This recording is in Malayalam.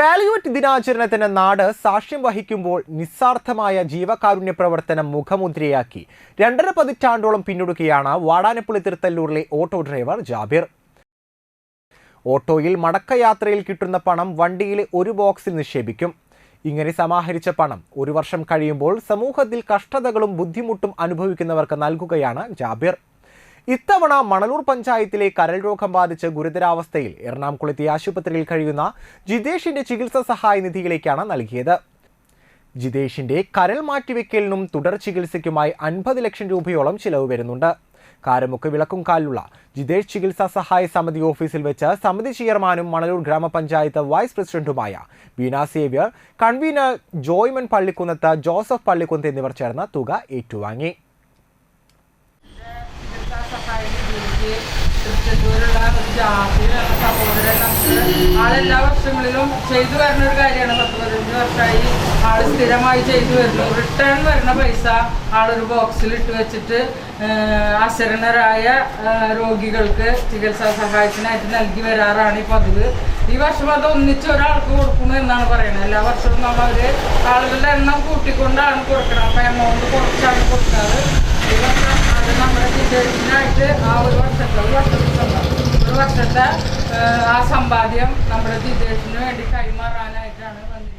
പാലിയോറ്റ് ദിനാചരണത്തിന് നാട് സാക്ഷ്യം വഹിക്കുമ്പോൾ നിസ്സാർത്ഥമായ ജീവകാരുണ്യ പ്രവർത്തനം മുഖമുദ്രയാക്കി. രണ്ടര പതിറ്റാണ്ടോളം പിന്നിടുകയാണ് വാടാനപ്പള്ളി തിരുത്തല്ലൂരിലെ ഓട്ടോ ഡ്രൈവർ ജാബിർ. ഓട്ടോയിൽ മടക്കയാത്രയിൽ കിട്ടുന്ന പണം വണ്ടിയിലെ ഒരു ബോക്സിൽ നിക്ഷേപിക്കും. ഇങ്ങനെ സമാഹരിച്ച പണം ഒരു വർഷം കഴിയുമ്പോൾ സമൂഹത്തിൽ കഷ്ടതകളും ബുദ്ധിമുട്ടും അനുഭവിക്കുന്നവർക്ക് നൽകുകയാണ് ജാബിർ. ഇത്തവണ മണലൂർ പഞ്ചായത്തിലെ കരൾ രോഗം ബാധിച്ച് ഗുരുതരാവസ്ഥയിൽ എറണാകുളത്തെ ആശുപത്രിയിൽ കഴിയുന്ന ജിതേഷിന്റെ ചികിത്സാ സഹായ നിധിയിലേക്കാണ് നൽകിയത്. ജിതേഷിന്റെ കരൾ മാറ്റിവെക്കലിനും തുടർ ചികിത്സയ്ക്കുമായി അൻപത് ലക്ഷം രൂപയോളം ചിലവ് വരുന്നുണ്ട്. കാരമുക്ക് വിളക്കുംകാലിലുള്ള ജിതേഷ് ചികിത്സാ സഹായ സമിതി ഓഫീസിൽ വെച്ച് സമിതി ചെയർമാനും മണലൂർ ഗ്രാമപഞ്ചായത്ത് വൈസ് പ്രസിഡന്റുമായ Veena Xavier convener Joyman Pallikkunnath Joseph Pallikkunnath എന്നിവർ ചേർന്ന് തുക ഏറ്റുവാങ്ങി ചികിത്സാ സഹായ തൃശ്ശൂരുള്ള ഒരു ആളെല്ലാ വർഷങ്ങളിലും ചെയ്തു വരുന്ന. ഒരു കാര്യമാണ് പത്ത് പതിനഞ്ച് വർഷമായി ആൾ സ്ഥിരമായി ചെയ്തു വരുന്നു റിട്ടേൺ വരുന്ന പൈസ ആളൊരു ബോക്സിൽ ഇട്ട് വെച്ചിട്ട് അശരണരായ രോഗികൾക്ക് ചികിത്സാ സഹായത്തിനായിട്ട് നൽകി വരാറാണ് ഈ പതിവ് ഈ വർഷം അത് ഒന്നിച്ച് ഒരാൾക്ക് കൊടുക്കുന്നു എന്നാണ് പറയുന്നത് എല്ലാ വർഷവും നമ്മൾ അവർ ആളുകളുടെ എണ്ണം കൂട്ടിക്കൊണ്ടാണ് കൊടുക്കുന്നത് അപ്പൊ എമൗണ്ട് കുറച്ചാണ് കൊടുക്കാറ് ഈ വർഷം അത് നമ്മുടെ ജിതേഷിനായിട്ട് ആ ഒരു വർഷത്തെ ഒരു വർഷത്തെ സമ്പാദ്യം ഒരു വർഷത്തെ ആ സമ്പാദ്യം നമ്മുടെ വിദേശത്തിന് വേണ്ടി കൈമാറാനായിട്ടാണ് വന്നിരിക്കുന്നത്.